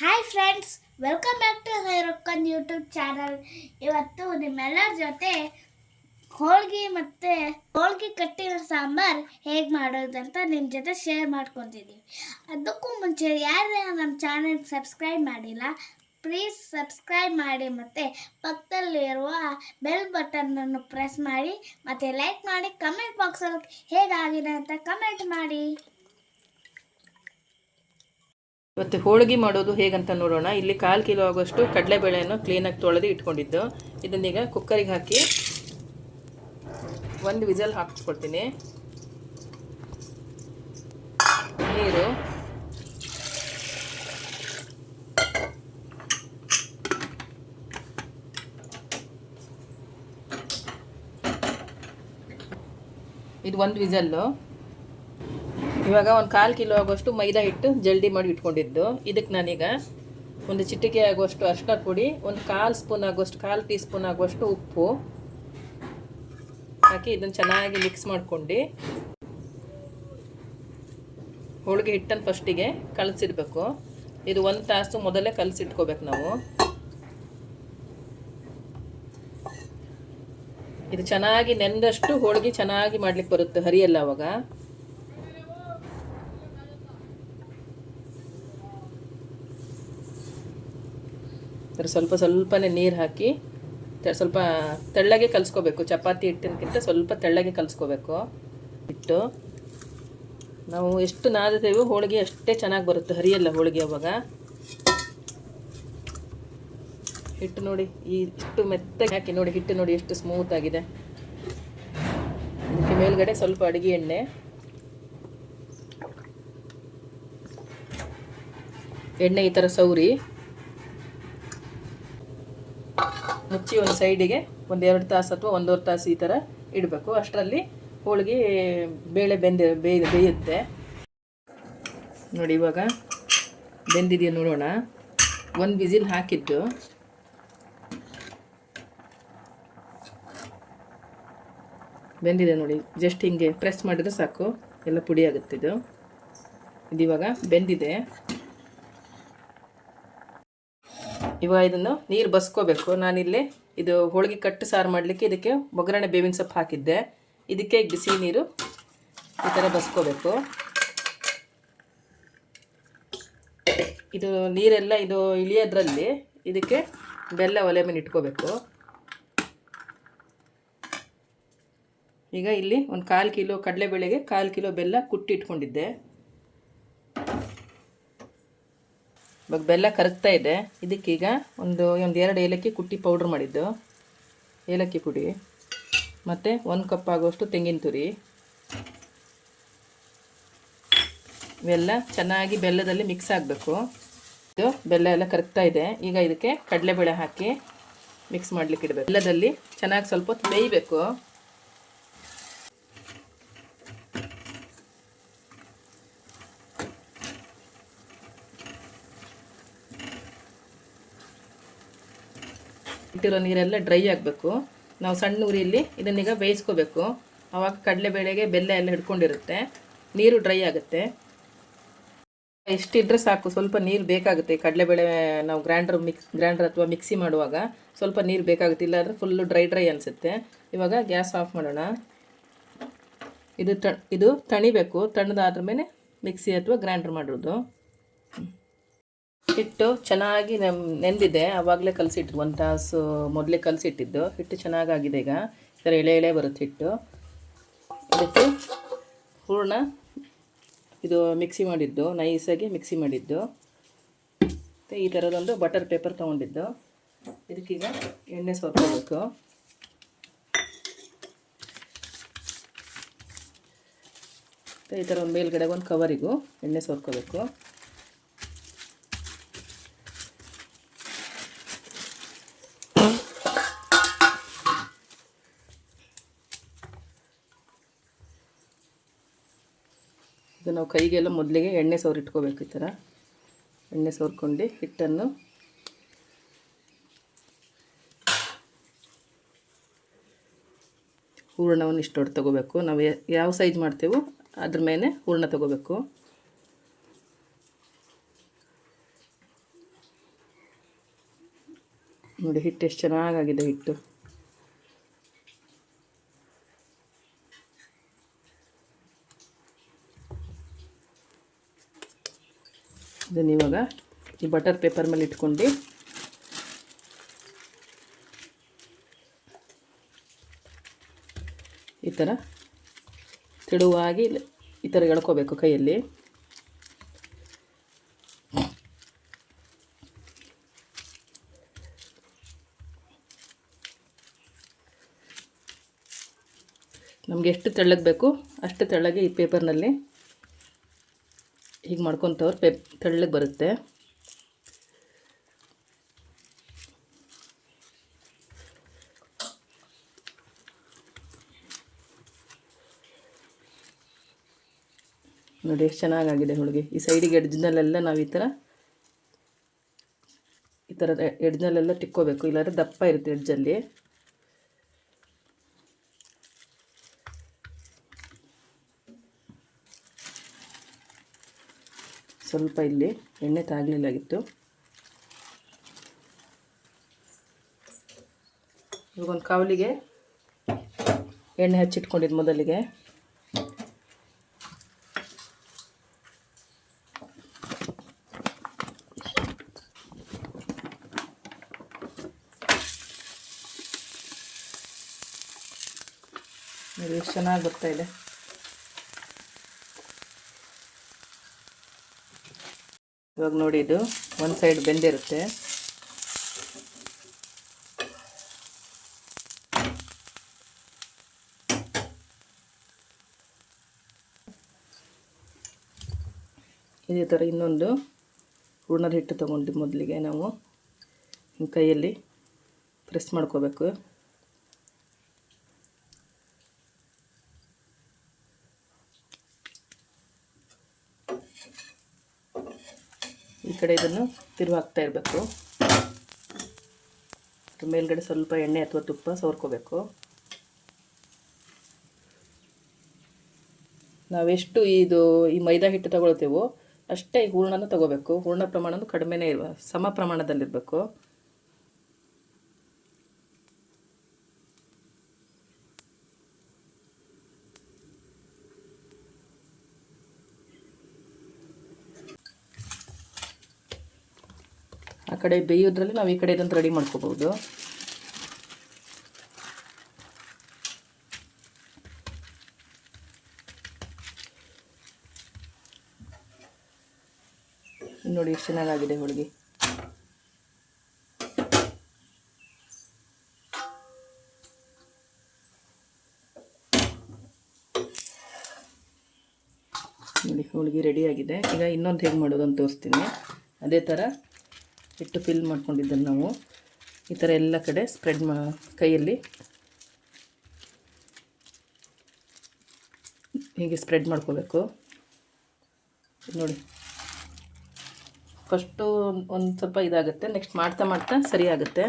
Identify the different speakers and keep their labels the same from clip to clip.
Speaker 1: Hi friends welcome back to ಹೈರೊಕ್ಕನ್ YouTube channel ಇವತ್ತು ನಿಮ್ಮೆಲ್ಲರ ಜೊತೆ ಹೋಳ್ಗೆ ಮತ್ತು ಹೋಳ್ಗೆ ಕಟ್ಟಿರೋ ಸಾಂಬಾರ್ ಹೇಗೆ ಮಾಡೋದಂತ ನಿಮ್ಮ ಜೊತೆ ಶೇರ್ ಮಾಡ್ಕೊತಿದ್ದೀವಿ ಅದಕ್ಕೂ ಮುಂಚೆ ಯಾರು ನಮ್ಮ ಚಾನಲ್ ಸಬ್ಸ್ಕ್ರೈಬ್ ಮಾಡಿಲ್ಲ ಪ್ಲೀಸ್ ಸಬ್ಸ್ಕ್ರೈಬ್ ಮಾಡಿ ಮತ್ತು ಪಕ್ಕದಲ್ಲಿರುವ ಬೆಲ್ ಬಟನನ್ನು ಪ್ರೆಸ್ ಮಾಡಿ ಮತ್ತು ಲೈಕ್ ಮಾಡಿ ಕಮೆಂಟ್ ಬಾಕ್ಸಲ್ಲಿ ಹೇಗಾಗಿದೆ ಅಂತ ಕಮೆಂಟ್ ಮಾಡಿ.
Speaker 2: ಇವತ್ತು ಹೋಳಿಗೆ ಮಾಡೋದು ಹೇಗಂತ ನೋಡೋಣ. ಇಲ್ಲಿ ಕಾಲು ಕಿಲೋ ಆಗೋಷ್ಟು ಕಡಲೆಬೇಳೆಯನ್ನು ಕ್ಲೀನಾಗಿ ತೊಳೆದು ಇಟ್ಕೊಂಡಿದ್ದು. ಇದನ್ನೀಗ ಕುಕ್ಕರಿಗೆ ಹಾಕಿ ಒಂದು ವಿಸಲ್ ಹಾಕಿಸ್ಕೊಡ್ತೀನಿ. ನೀರು. ಇದು ಒಂದು ವಿಸಲ್ಲು. ಇವಾಗ ಒಂದು ಕಾಲು ಕಿಲೋ ಆಗುವಷ್ಟು ಮೈದಾ ಹಿಟ್ಟು ಜಲ್ದಿ ಮಾಡಿ ಇಟ್ಕೊಂಡಿದ್ದು. ಇದಕ್ಕೆ ನಾನೀಗ ಒಂದು ಚಿಟಿಕೆ ಆಗುವಷ್ಟು ಅರ್ಶಿನ ಪುಡಿ, ಒಂದು ಕಾಲು ಸ್ಪೂನ್ ಆಗುವಷ್ಟು ಕಾಲು ಟೀ ಸ್ಪೂನ್ ಆಗುವಷ್ಟು ಉಪ್ಪು ಹಾಕಿ ಇದನ್ನು ಚೆನ್ನಾಗಿ ಮಿಕ್ಸ್ ಮಾಡ್ಕೊಂಡು ಹೋಳಿಗೆ ಹಿಟ್ಟನ್ನು ಫಸ್ಟಿಗೆ ಕಲಸಿಡ್ಬೇಕು. ಇದು ಒಂದು ತಾಸು ಮೊದಲೇ ಕಲಸಿಟ್ಕೋಬೇಕು ನಾವು. ಇದು ಚೆನ್ನಾಗಿ ನೆಂದಷ್ಟು ಹೋಳಿಗೆ ಚೆನ್ನಾಗಿ ಮಾಡ್ಲಿಕ್ಕೆ ಬರುತ್ತೆ ಹರಿಯಲ್ಲ ಅವಾಗ. ಸ್ವಲ್ಪ ಸ್ವಲ್ಪನೇ ನೀರು ಹಾಕಿ ಸ್ವಲ್ಪ ತೆಳ್ಳಗೆ ಕಲಿಸ್ಕೋಬೇಕು. ಚಪಾತಿ ಹಿಟ್ಟಿನಕ್ಕಿಂತ ಸ್ವಲ್ಪ ತೆಳ್ಳಗೆ ಕಲಿಸ್ಕೋಬೇಕು. ಹಿಟ್ಟು. ನಾವು ಎಷ್ಟು ನಾದುತ್ತೇವೋ ಹೋಳಿಗೆ ಅಷ್ಟೇ ಚೆನ್ನಾಗಿ ಬರುತ್ತೆ. ಹರಿಯಲ್ಲ ಹೋಳಿಗೆ ಅವಾಗ. ಹಿಟ್ಟು ನೋಡಿ, ಈ ಇಷ್ಟು ಮೆತ್ತಗೆ ಹಾಕಿ ನೋಡಿ, ಹಿಟ್ಟು ನೋಡಿ ಎಷ್ಟು ಸ್ಮೂತ್ ಆಗಿದೆ. ಇದಕ್ಕೆ ಮೇಲ್ಗಡೆ ಸ್ವಲ್ಪ ಅಡುಗೆ ಎಣ್ಣೆ. ಎಣ್ಣೆ ಈ ಥರ ಸೌರಿ. ಮುಚ್ಚಿ ಒಂದು ಸೈಡಿಗೆ ಒಂದು ಎರಡು ತಾಸು ಅಥವಾ ಒಂದೂವರೆ ತಾಸು ಈ ಥರ ಇಡಬೇಕು. ಅಷ್ಟರಲ್ಲಿ ಹೋಳಿಗೆ ಬೇಳೆ ಬೆಂದ ಬೇಯ ಬೇಯುತ್ತೆ. ನೋಡಿ ಇವಾಗ ಬೆಂದಿದೆಯಾ ನೋಡೋಣ. ಒಂದು ಬಿಸಿಲ್ ಹಾಕಿದ್ದು. ಬೆಂದಿದೆ ನೋಡಿ. ಜಸ್ಟ್ ಹಿಂಗೆ ಪ್ರೆಸ್ ಮಾಡಿದ್ರೆ ಸಾಕು. ಎಲ್ಲ ಪುಡಿ ಆಗುತ್ತಿದ್ದು ಇದು. ಇದಿವಾಗ ಬೆಂದಿದೆ. ಇವಾಗ ಇದನ್ನು ನೀರು ಬಸ್ಕೋಬೇಕು. ನಾನಿಲ್ಲಿ ಇದು ಹೋಳಿಗೆ ಕಟ್ಟು ಸಾರು ಮಾಡಲಿಕ್ಕೆ ಇದಕ್ಕೆ ಒಗ್ಗರಣೆ ಬೇವಿನ ಸೊಪ್ಪು ಹಾಕಿದ್ದೆ. ಇದಕ್ಕೆ ಬಿಸಿ ನೀರು ಈ ಥರ ಬಸ್ಕೋಬೇಕು. ಇದು ನೀರೆಲ್ಲ ಇದು ಇಳಿಯೋದ್ರಲ್ಲಿ ಇದಕ್ಕೆ ಬೆಲ್ಲ ಒಲೆ ಮೇಲೆ ಇಟ್ಕೋಬೇಕು. ಈಗ ಇಲ್ಲಿ ಒಂದು ಕಾಲು ಕಿಲೋ ಕಡಲೆಬೇಳೆಗೆ ಕಾಲು ಕಿಲೋ ಬೆಲ್ಲ ಕುಟ್ಟಿ ಇಟ್ಕೊಂಡಿದ್ದೆ. ಇವಾಗ ಬೆಲ್ಲ ಕರಗ್ತಾ ಇದೆ. ಇದಕ್ಕೀಗ ಒಂದು ಒಂದು ಎರಡು ಏಲಕ್ಕಿ ಕುಟ್ಟಿ ಪೌಡ್ರ್ ಮಾಡಿದ್ದು. ಏಲಕ್ಕಿ ಪುಡಿ. ಮತ್ತು ಒಂದು ಕಪ್ ಆಗುವಷ್ಟು ತೆಂಗಿನ ತುರಿ. ಇವೆಲ್ಲ ಚೆನ್ನಾಗಿ ಬೆಲ್ಲದಲ್ಲಿ ಮಿಕ್ಸ್ ಆಗಬೇಕು. ಇದು ಬೆಲ್ಲ ಎಲ್ಲ ಕರಗ್ತಾ ಇದೆ. ಈಗ ಇದಕ್ಕೆ ಕಡಲೆಬೇಳೆ ಹಾಕಿ ಮಿಕ್ಸ್ ಮಾಡ್ಲಿಕ್ಕೆ ಇಡಬೇಕು. ಬೆಲ್ಲದಲ್ಲಿ ಚೆನ್ನಾಗಿ ಸ್ವಲ್ಪ ಬೇಯಬೇಕು. ಇಟ್ಟಿರೋ ನೀರೆಲ್ಲ ಡ್ರೈ ಆಗಬೇಕು. ನಾವು ಸಣ್ಣ ಉರಿಯಲ್ಲಿ ಇದನ್ನೀಗ ಬೇಯಿಸ್ಕೋಬೇಕು. ಆವಾಗ ಕಡಲೆಬೇಳೆಗೆ ಬೆಲ್ಲ ಎಲ್ಲ ಹಿಡ್ಕೊಂಡಿರುತ್ತೆ. ನೀರು ಡ್ರೈ ಆಗುತ್ತೆ. ಎಷ್ಟಿದ್ರೆ ಸಾಕು, ಸ್ವಲ್ಪ ನೀರು ಬೇಕಾಗುತ್ತೆ. ಕಡಲೆಬೇಳೆ ನಾವು ಗ್ರ್ಯಾಂಡರ್ ಮಿಕ್ಸ್ ಗ್ರ್ಯಾಂಡರ್ ಅಥವಾ ಮಿಕ್ಸಿ ಮಾಡುವಾಗ ಸ್ವಲ್ಪ ನೀರು ಬೇಕಾಗುತ್ತೆ. ಇಲ್ಲಾಂದರೆ ಫುಲ್ಲು ಡ್ರೈ ಡ್ರೈ ಅನಿಸುತ್ತೆ. ಇವಾಗ ಗ್ಯಾಸ್ ಆಫ್ ಮಾಡೋಣ. ಇದು ತ, ಇದು ತಣಿಬೇಕು. ತಣ್ಣದಾದ್ರ ಮೇಲೆ ಮಿಕ್ಸಿ ಅಥವಾ ಗ್ರ್ಯಾಂಡರ್ ಮಾಡೋದು ಹಿಟ್ಟು ಚೆನ್ನಾಗಿ ನೆಂದಿದೆ. ಆವಾಗಲೇ ಕಲಸಿಟ್ಟು ಒಂದು ತಾಸು ಮೊದಲೇ ಕಲಸಿಟ್ಟಿದ್ದು. ಹಿಟ್ಟು ಚೆನ್ನಾಗಾಗಿದೆ ಈಗ. ಈ ಥರ ಎಳೆ ಎಳೆ ಬರುತ್ತೆ ಹಿಟ್ಟು. ಇದಕ್ಕೆ ಹೂರ್ಣ, ಇದು ಮಿಕ್ಸಿ ಮಾಡಿದ್ದು. ನೈಸಾಗಿ ಮಿಕ್ಸಿ ಮಾಡಿದ್ದು. ಮತ್ತು ಈ ಥರದೊಂದು ಬಟರ್ ಪೇಪರ್ ತೊಗೊಂಡಿದ್ದು. ಇದಕ್ಕೀಗ ಎಣ್ಣೆ ಸೋರ್ಕೋಬೇಕು ಈ ಥರ ಒಂದು ಮೇಲ್ಗಡೆ ಒಂದು ಕವರಿಗೂ ಎಣ್ಣೆ ಸೋರ್ಕೋಬೇಕು ನಾವು ಕೈಗೆಲ್ಲ ಮೊದಲಿಗೆ ಎಣ್ಣೆ ಸೋರಿಟ್ಕೋಬೇಕು ಈ ಥರ. ಎಣ್ಣೆ ಸೋರ್ಕೊಂಡು ಹಿಟ್ಟನ್ನು ಹೂರಣವನ್ನು ಇಷ್ಟೊಟ್ಟು ತೊಗೋಬೇಕು. ನಾವು ಯಾವ ಸೈಜ್ ಮಾಡ್ತೀವೋ ಅದ್ರ ಮೇಲೆ ಹೂರ್ಣ ತೊಗೋಬೇಕು. ನೋಡಿ ಹಿಟ್ಟು ಎಷ್ಟು ಚೆನ್ನಾಗಾಗಿದೆ ಹಿಟ್ಟು. ಇದನ್ನು ಇವಾಗ ಈ ಬಟರ್ ಪೇಪರ್ ಮೇಲೆ ಇಟ್ಕೊಂಡು. ಈ ಥರ ತೆಳುವಾಗಿ ಈ ಥರ ಎಳ್ಕೋಬೇಕು ಕೈಯಲ್ಲಿ. ನಮಗೆ ಎಷ್ಟು ತೆಳ್ಳಗೆ ಬೇಕು ಅಷ್ಟು ತೆಳ್ಳಗೆ ಈ ಪೇಪರ್ನಲ್ಲಿ ಹೀಗೆ ಮಾಡ್ಕೊತವ್ರು ಪೇಪ್ ತೆಳ್ಳಗೆ ಬರುತ್ತೆ. ನೋಡಿ ಎಷ್ಟು ಚೆನ್ನಾಗಾಗಿದೆ ಹೋಳಿಗೆ ಈ ಸೈಡಿಗೆ ಎಡ್ಜ್ನಲ್ಲೆಲ್ಲ ನಾವು ಈ ಥರ ಈ ಥರದ ಎಡ್ಜ್ನಲ್ಲೆಲ್ಲ ತಿಕ್ಕೋಬೇಕು. ಇಲ್ಲಾಂದರೆ ದಪ್ಪ ಇರುತ್ತೆ ಎಡ್ಜಲ್ಲಿ. ಸ್ವಲ್ಪ ಇಲ್ಲಿ ಎಣ್ಣೆ ತಾಗಲಿಲ್ಲಾಗಿತ್ತು. ಇವಾಗೊಂದು ಕಾವಲಿಗೆ ಎಣ್ಣೆ ಹಚ್ಚಿಟ್ಕೊಂಡಿದ್ದು ಮೊದಲಿಗೆ. ಎಷ್ಟು ಚೆನ್ನಾಗಿ ಬರ್ತಾ ಇದೆ. ಇವಾಗ ನೋಡಿ ಇದು ಒಂದು ಸೈಡ್ ಬೆಂದಿರುತ್ತೆ. ಇದೇ ಥರ ಇನ್ನೊಂದು ಹೂರ್ಣದ ಹಿಟ್ಟು ತೊಗೊಂಡು ಮೊದಲಿಗೆ ನಾವು ಕೈಯಲ್ಲಿ ಪ್ರೆಸ್ ಮಾಡ್ಕೋಬೇಕು. ಕಡೆ ಇದನ್ನು ತಿರುವು ಹಾಕ್ತಾ ಇರಬೇಕು ಮೇಲ್ಗಡೆ ಸ್ವಲ್ಪ ಎಣ್ಣೆ ಅಥವಾ ತುಪ್ಪ ಸೋರ್ಕೋಬೇಕು ನಾವೆಷ್ಟು ಇದು ಈ ಮೈದಾ ಹಿಟ್ಟು ತಗೊಳ್ತೇವೋ ಅಷ್ಟೇ ಈ ಹೂರ್ಣನೂ ತಗೋಬೇಕು. ಹೂರ್ಣ ಪ್ರಮಾಣನೂ ಕಡಿಮೆನೇ ಇರುವ, ಸಮ ಪ್ರಮಾಣದಲ್ಲಿರಬೇಕು. ಕಡೆ ಬೇಯೋದ್ರಲ್ಲಿ ನಾವು ಈ ಕಡೆ ಇದನ್ನು ರೆಡಿ ಮಾಡ್ಕೋಬೋದು ನೋಡಿ ಎಷ್ಟು ಚೆನ್ನಾಗಾಗಿದೆ ಹೋಳಿಗೆ. ನೋಡಿ ಹೋಳಿಗೆ ರೆಡಿಯಾಗಿದೆ ಈಗ ಇನ್ನೊಂದು ಹೇಗೆ ಮಾಡೋದು ಅಂತ ತೋರಿಸ್ತೀನಿ. ಅದೇ ಥರ ಹಿಟ್ಟು ಫಿಲ್ ಮಾಡ್ಕೊಂಡಿದ್ದನ್ನು ನಾವು ಈ ಥರ ಎಲ್ಲ ಕಡೆ ಸ್ಪ್ರೆಡ್ ಮಾ ಕೈಯಲ್ಲಿ ಹೀಗೆ ಸ್ಪ್ರೆಡ್ ಮಾಡ್ಕೋಬೇಕು. ನೋಡಿ. ಫಸ್ಟು ಒಂದು ಸ್ವಲ್ಪ ಇದಾಗುತ್ತೆ ನೆಕ್ಸ್ಟ್ ಮಾಡ್ತಾ ಮಾಡ್ತಾ ಸರಿ ಆಗುತ್ತೆ.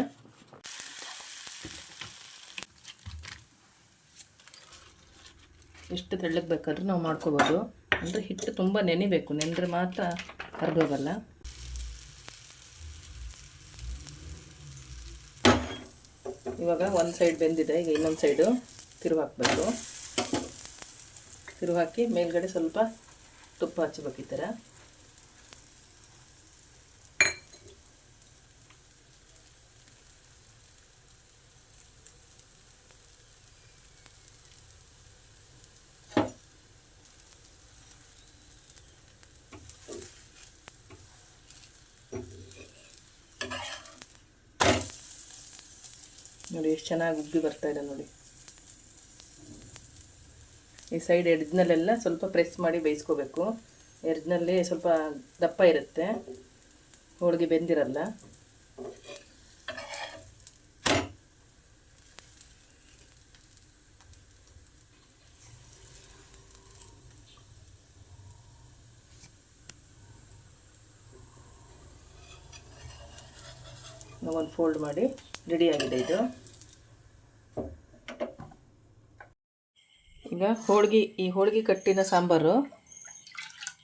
Speaker 2: ಎಷ್ಟು ತೆಳ್ಳಗೆ ಬೇಕಾದ್ರೂ ನಾವು ಮಾಡ್ಕೋಬೋದು. ಅಂದರೆ ಹಿಟ್ಟು ತುಂಬ ನೆನಿಬೇಕು ನೆನೆದ್ರೆ ಮಾತ್ರ ಕರ್ದೋಗಲ್ಲ ಇವಾಗ ಒಂದು ಸೈಡ್ ಬೆಂದಿದೆ, ಈಗ ಇನ್ನೊಂದು ಸೈಡು ತಿರುವು ಹಾಕಬೇಕು ತಿರುವು ಹಾಕಿ ಮೇಲ್ಗಡೆ ಸ್ವಲ್ಪ ತುಪ್ಪ ಹಚ್ಚಬೇಕು ಈ ಥರ ನೋಡಿ, ಎಷ್ಟು ಚೆನ್ನಾಗಿ ಉಬ್ಬಿ ಬರ್ತಾ ಇದೆ ನೋಡಿ. ಈ ಸೈಡ್ ಎಡ್ಜ್ನಲ್ಲೆಲ್ಲ ಸ್ವಲ್ಪ ಪ್ರೆಸ್ ಮಾಡಿ ಬೇಯಿಸ್ಕೋಬೇಕು. ಎಡ್ಜ್ನಲ್ಲಿ ಸ್ವಲ್ಪ ದಪ್ಪ ಇರುತ್ತೆ. ಹೋಳಿಗೆ ಬೆಂದಿರಲ್ಲ. ಒಂದು ಫೋಲ್ಡ್ ಮಾಡಿ ರೆಡಿಯಾಗಿದೆ ಇದು. ಈಗ ಹೋಳ್ಗೆ, ಈ ಹೋಳ್ಗೆ ಕಟ್ಟಿನ ಸಾಂಬಾರು.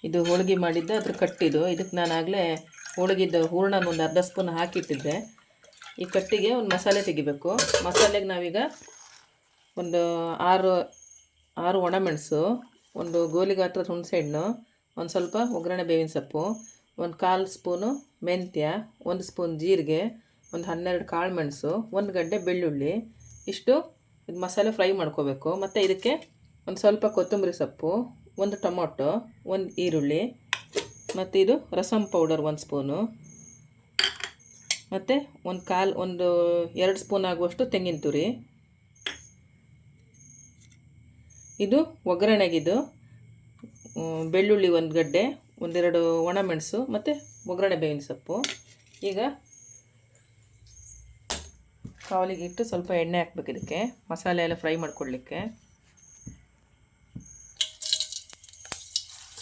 Speaker 2: ಇದು ಹೋಳ್ಗೆ ಮಾಡಿದ್ದೆ, ಅದ್ರ ಕಟ್ಟಿದ್ದು ಇದಕ್ಕೆ ನಾನು ಆಗಲೇ ಹೋಳಿಗೆದು ಹೂರ್ಣ ಒಂದು ಅರ್ಧ ಸ್ಪೂನ್ ಹಾಕಿಟ್ಟಿದ್ದೆ. ಈ ಕಟ್ಟಿಗೆ ಒಂದು ಮಸಾಲೆ ತೆಗಿಬೇಕು. ಮಸಾಲೆಗೆ ನಾವೀಗ ಒಂದು ಆರು ಆರು ಒಣಮೆಣಸು, ಒಂದು ಗೋಲಿ ಗಾತ್ರದ ಹುಣಸೆಹಣ್ಣು, ಒಂದು ಸ್ವಲ್ಪ ಒಗ್ಗರಣೆ ಬೇವಿನ ಸೊಪ್ಪು, ಒಂದು ಕಾಲು ಸ್ಪೂನು ಮೆಂತ್ಯ, ಒಂದು ಸ್ಪೂನ್ ಜೀರಿಗೆ, ಒಂದು ಹನ್ನೆರಡು ಕಾಳು ಮೆಣಸು, ಒಂದು ಗಡ್ಡೆ ಬೆಳ್ಳುಳ್ಳಿ. ಇಷ್ಟು ಇದು ಮಸಾಲೆ ಫ್ರೈ ಮಾಡ್ಕೋಬೇಕು. ಮತ್ತು ಇದಕ್ಕೆ ಒಂದು ಸ್ವಲ್ಪ ಕೊತ್ತಂಬರಿ ಸೊಪ್ಪು, ಒಂದು ಟೊಮೊಟೊ, ಒಂದು ಈರುಳ್ಳಿ, ಮತ್ತು ಇದು ರಸಮ್ ಪೌಡರ್ ಒಂದು ಸ್ಪೂನು, ಮತ್ತು ಒಂದು ಕಾಲು, ಒಂದು ಎರಡು ಸ್ಪೂನ್ ಆಗುವಷ್ಟು ತೆಂಗಿನ ತುರಿ. ಇದು ಒಗ್ಗರಣೆಗಿದು ಬೆಳ್ಳುಳ್ಳಿ ಒಂದು ಗಡ್ಡೆ, ಒಂದೆರಡು ಒಣಮೆಣಸು ಮತ್ತು ಒಗ್ಗರಣೆ ಬೇವಿನ ಸೊಪ್ಪು. ಈಗ ಕಾವಲಿಗೆ ಇಟ್ಟು ಸ್ವಲ್ಪ ಎಣ್ಣೆ ಹಾಕ್ಬೇಕು ಇದಕ್ಕೆ, ಮಸಾಲೆ ಎಲ್ಲ ಫ್ರೈ ಮಾಡ್ಕೊಳ್ಳಿಕ್ಕೆ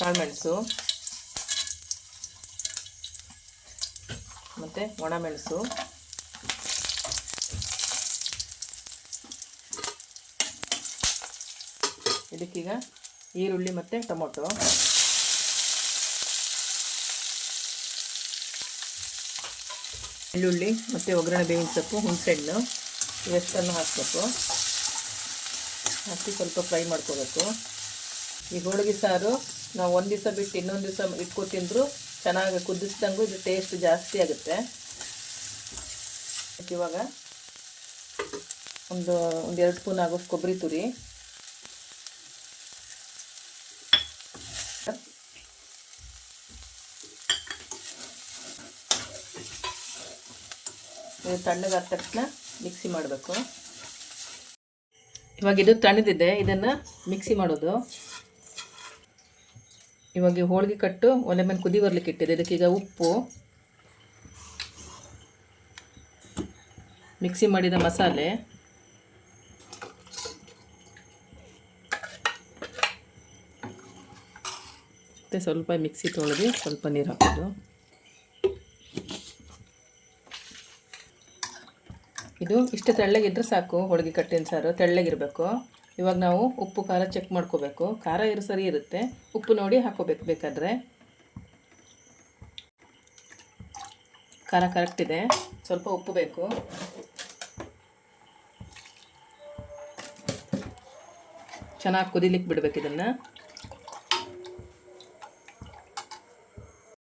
Speaker 2: ಕಾಳುಮೆಣಸು, ಮತ್ತು ಒಣಮೆಣಸು, ಇದಕ್ಕೀಗ ಈರುಳ್ಳಿ ಮತ್ತು ಟೊಮೊಟೊ. ಬೆಳ್ಳುಳ್ಳಿ ಮತ್ತು ಒಗ್ಗರಣೆ ಬೇವಿನ ಸೊಪ್ಪು, ಹುಣಸೆಹಣ್ಣು, ಇವೆಷ್ಟನ್ನು ಹಾಕಬೇಕು. ಹಾಕಿ ಸ್ವಲ್ಪ ಫ್ರೈ ಮಾಡ್ಕೋಬೇಕು. ಈ ಹೋಳಿಗೆ ಸಾರು ನಾವು ಒಂದು ದಿವಸ ಬಿಟ್ಟು ಇನ್ನೊಂದು ದಿವಸ ಇಟ್ಕೊ ತಿಂದರೂ ಚೆನ್ನಾಗಿ ಕುದಿಸ್ದಂಗೂ ಇದು ಟೇಸ್ಟ್ ಜಾಸ್ತಿ ಆಗುತ್ತೆ. ಇವಾಗ ಒಂದು ಒಂದು ಎರಡು ಸ್ಪೂನ್ ಆಗೋಷ್ಟು ಕೊಬ್ಬರಿ ತುರಿ. ಇದು ತಣ್ಣಗಾದ ತಕ್ಷಣ ಮಿಕ್ಸಿ ಮಾಡಬೇಕು. ಇವಾಗ ಇದು ತಣ್ಣದಿದೆ, ಇದನ್ನು ಮಿಕ್ಸಿ ಮಾಡೋದು. ಇವಾಗ ಹೋಳಿಗೆ ಕಟ್ಟು ಒಲೆ ಮೇಲೆ ಕುದಿ ಬರ್ಲಿಕ್ಕೆ ಇಟ್ಟಿದೆ. ಇದಕ್ಕೀಗ ಉಪ್ಪು ಮಿಕ್ಸಿ ಮಾಡಿದ ಮಸಾಲೆ, ಮತ್ತು ಸ್ವಲ್ಪ ಮಿಕ್ಸಿ ತೊಳೆದು ಸ್ವಲ್ಪ ನೀರು ಹಾಕೋದು ಇದು ಇಷ್ಟು ತೆಳ್ಳಗಿದ್ರೆ ಸಾಕು ಹೋಳಿಗೆ ಕಟ್ಟಿನ ಸಾರು, ತೆಳ್ಳಗಿರಬೇಕು. ಇವಾಗ ನಾವು ಉಪ್ಪು, ಖಾರ ಚೆಕ್ ಮಾಡ್ಕೋಬೇಕು. ಖಾರ ಇರು, ಸರಿ ಇರುತ್ತೆ. ಉಪ್ಪು ನೋಡಿ ಹಾಕೋಬೇಕು, ಬೇಕಾದರೆ. ಖಾರ ಕರೆಕ್ಟ್ ಇದೆ. ಸ್ವಲ್ಪ ಉಪ್ಪು ಬೇಕು. ಚೆನ್ನಾಗಿ ಕುದಿಲಿಕ್ಕೆ ಬಿಡಬೇಕು ಇದನ್ನು.